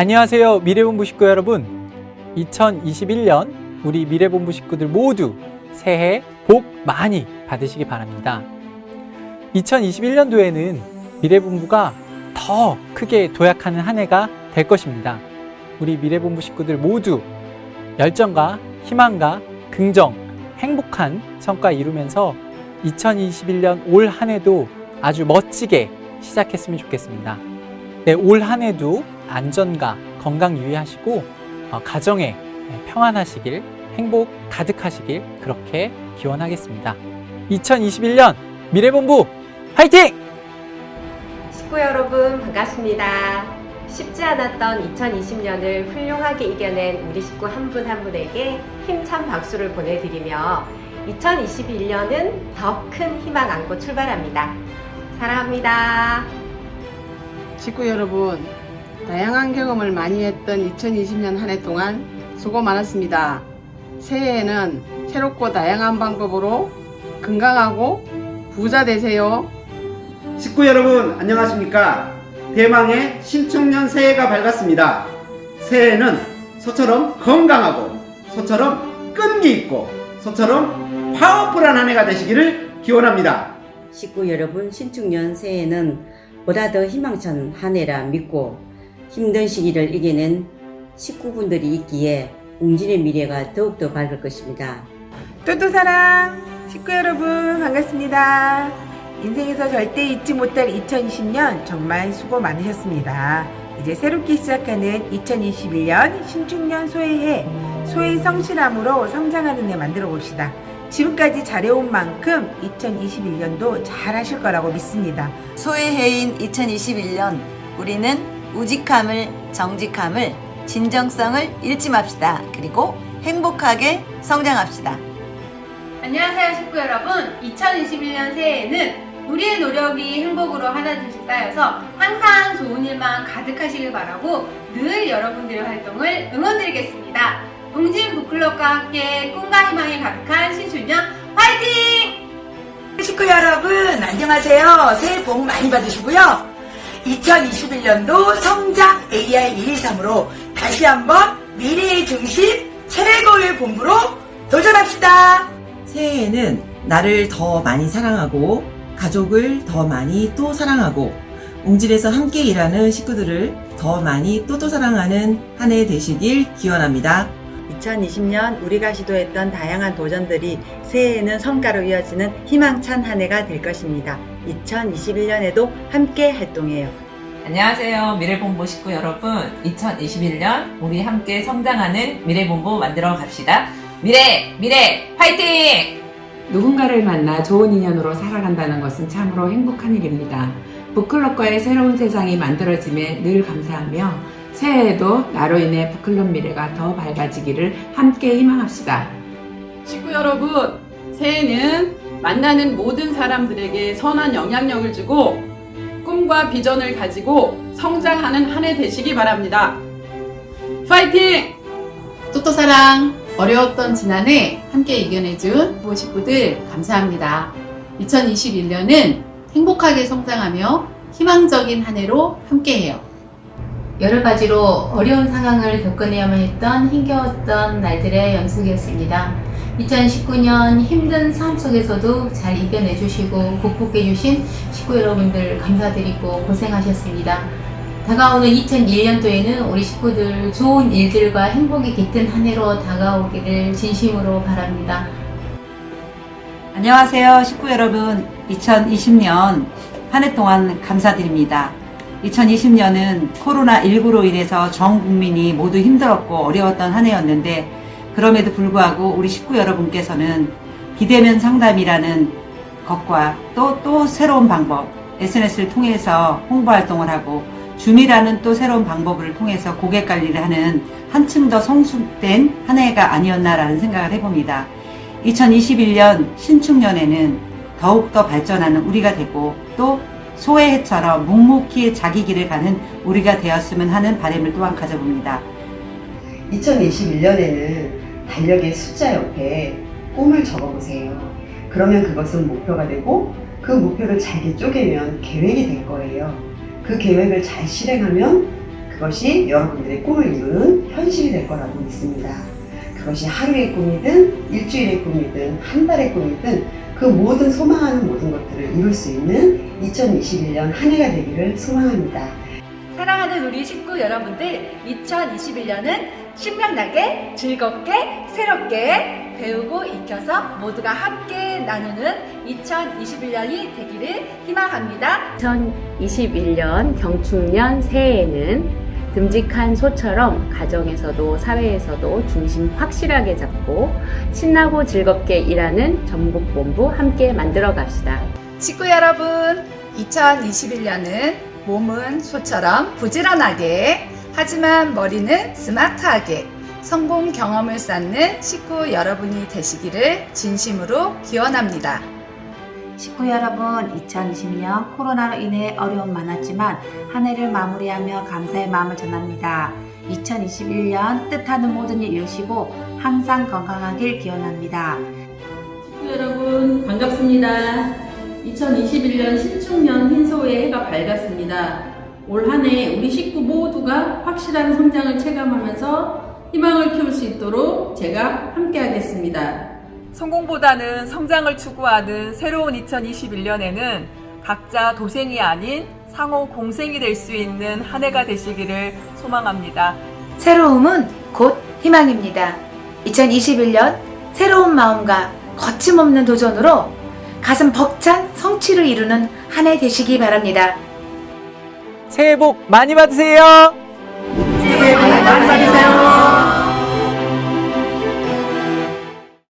안녕하세요. 미래본부 식구 여러분. 2021년 우리 미래본부 식구들 모두 새해 복 많이 받으시기 바랍니다. 2021년도에는 미래본부가 더 크게 도약하는 한 해가 될 것입니다. 우리 미래본부 식구들 모두 열정과 희망과 긍정, 행복한 성과 이루면서 2021년 올 한 해도 아주 멋지게 시작했으면 좋겠습니다. 네, 올 한 해도 안전과 건강 유의하시고 어, 가정에 평안하시길 행복 가득하시길 그렇게 기원하겠습니다. 2021년 미래본부 화이팅! 식구 여러분 반갑습니다. 쉽지 않았던 2020년을 훌륭하게 이겨낸 우리 식구 한 분 한 분에게 힘찬 박수를 보내드리며 2021년은 더 큰 희망 안고 출발합니다. 사랑합니다. 식구 여러분, 다양한 경험을 많이 했던 2020년 한 해 동안 수고 많았습니다. 새해에는 새롭고 다양한 방법으로 건강하고 부자 되세요. 식구 여러분 안녕하십니까 대망의 신축년 새해가 밝았습니다 새해에는 소처럼 건강하고 소처럼 끈기 있고 소처럼 파워풀한 한 해가 되시기를 기원합니다 식구 여러분 신축년 새해에는 보다 더 희망찬 한 해라 믿고 힘든 시기를 이겨낸 식구분들이 있기에 웅진의 미래가 더욱더 밝을 것입니다. 또또사랑 식구 여러분 반갑습니다. 인생에서 절대 잊지 못할 2020년 정말 수고 많으셨습니다. 이제 새롭게 시작하는 2021년 신축년 소해해 소의 성실함으로 성장하는 해 만들어 봅시다. 지금까지 잘해온 만큼 2021년도 잘하실 거라고 믿습니다. 소의 해인 2021년 우리는 우직함을 정직함을 진정성을 잃지 맙시다. 그리고 행복하게 성장합시다. 안녕하세요 식구 여러분 2021년 새해에는 우리의 노력이 행복으로 하나둘씩 쌓여서 항상 좋은 일만 가득하시길 바라고 늘 여러분들의 활동을 응원드리겠습니다 웅진 북클럽과 함께 꿈과 희망이 가득한 신축년 화이팅! 식구 여러분 안녕하세요. 새해 복 많이 받으시고요. 2021년도 성장 AI 123으로 다시 한번 미래의 중심 최고의 본부로 도전합시다. 새해에는 나를 더 많이 사랑하고 가족을 더 많이 또 사랑하고 웅질에서 함께 일하는 식구들을 더 많이 또또 사랑하는 한 해 되시길 기원합니다. 2020년 우리가 시도했던 다양한 도전들이 새해에는 성과로 이어지는 희망찬 한 해가 될 것입니다. 2021년에도 함께 활동해요. 안녕하세요. 미래본부 식구 여러분. 2021년 우리 함께 성장하는 미래본부 만들어 갑시다. 미래, 미래, 화이팅! 누군가를 만나 좋은 인연으로 살아간다는 것은 참으로 행복한 일입니다. 북클럽과의 새로운 세상이 만들어짐에 늘 감사하며 새해에도 나로 인해 북클럽 미래가 더 밝아지기를 함께 희망합시다. 식구 여러분, 새해는 만나는 모든 사람들에게 선한 영향력을 주고 꿈과 비전을 가지고 성장하는 한 해 되시기 바랍니다. 파이팅! 또또사랑 어려웠던 지난해 함께 이겨내준 부모 식구들 감사합니다. 2021년은 행복하게 성장하며 희망적인 한 해로 함께해요. 여러 가지로 어려운 상황을 겪어내야만 했던 힘겨웠던 날들의 연속이었습니다. 2019년 힘든 삶 속에서도 잘 이겨내 주시고 극복해 주신 식구 여러분들 감사드리고 고생하셨습니다. 다가오는 2001년도에는 우리 식구들 좋은 일들과 행복이 깃든 한 해로 다가오기를 진심으로 바랍니다. 안녕하세요, 식구 여러분. 2020년 한 해 동안 감사드립니다. 2020년은 코로나19로 인해서 전 국민이 모두 힘들었고 어려웠던 한 해였는데 그럼에도 불구하고 우리 식구 여러분께서는 비대면 상담이라는 것과 또, 또 새로운 방법, SNS를 통해서 홍보 활동을 하고 줌이라는 또 새로운 방법을 통해서 고객 관리를 하는 한층 더 성숙된 한 해가 아니었나라는 생각을 해봅니다. 2021년 신축년에는 더욱더 발전하는 우리가 되고 또 소해처럼 묵묵히 자기 길을 가는 우리가 되었으면 하는 바람을 또한 가져봅니다. 2021년에는 달력의 숫자 옆에 꿈을 적어보세요. 그러면 그것은 목표가 되고 그 목표를 잘게 쪼개면 계획이 될 거예요. 그 계획을 잘 실행하면 그 그것이 여러분들의 꿈을 이루는 현실이 될 거라고 믿습니다. 그것이 하루의 꿈이든 일주일의 꿈이든 한 달의 꿈이든 그 모든 소망하는 모든 것들을 이룰 수 있는 2021년 한 해가 되기를 소망합니다. 사랑하는 우리 식구 여러분들, 2021년은 신명나게, 즐겁게, 새롭게 배우고 익혀서 모두가 함께 나누는 2021년이 되기를 희망합니다. 2021년 경축년 새해에는 듬직한 소처럼 가정에서도 사회에서도 중심 확실하게 잡고 신나고 즐겁게 일하는 전북본부 함께 만들어 갑시다. 식구 여러분, 2021년은 몸은 소처럼 부지런하게, 하지만 머리는 스마트하게 성공 경험을 쌓는 식구 여러분이 되시기를 진심으로 기원합니다. 식구 여러분, 2020년 코로나로 인해 어려움 많았지만 한 해를 마무리하며 감사의 마음을 전합니다. 2021년 뜻하는 모든 일 이루시고 항상 건강하길 기원합니다. 식구 여러분 반갑습니다. 2021년 신축년 흰소의 해가 밝았습니다. 올 한 해 우리 식구 모두가 확실한 성장을 체감하면서 희망을 키울 수 있도록 제가 함께하겠습니다. 성공보다는 성장을 추구하는 새로운 2021년에는 각자 도생이 아닌 상호 공생이 될 수 있는 한 해가 되시기를 소망합니다. 새로움은 곧 희망입니다. 2021년 새로운 마음과 거침없는 도전으로 가슴 벅찬 성취를 이루는 한 해 되시기 바랍니다. 새해 복 많이 받으세요. 새해 복 많이 받으세요.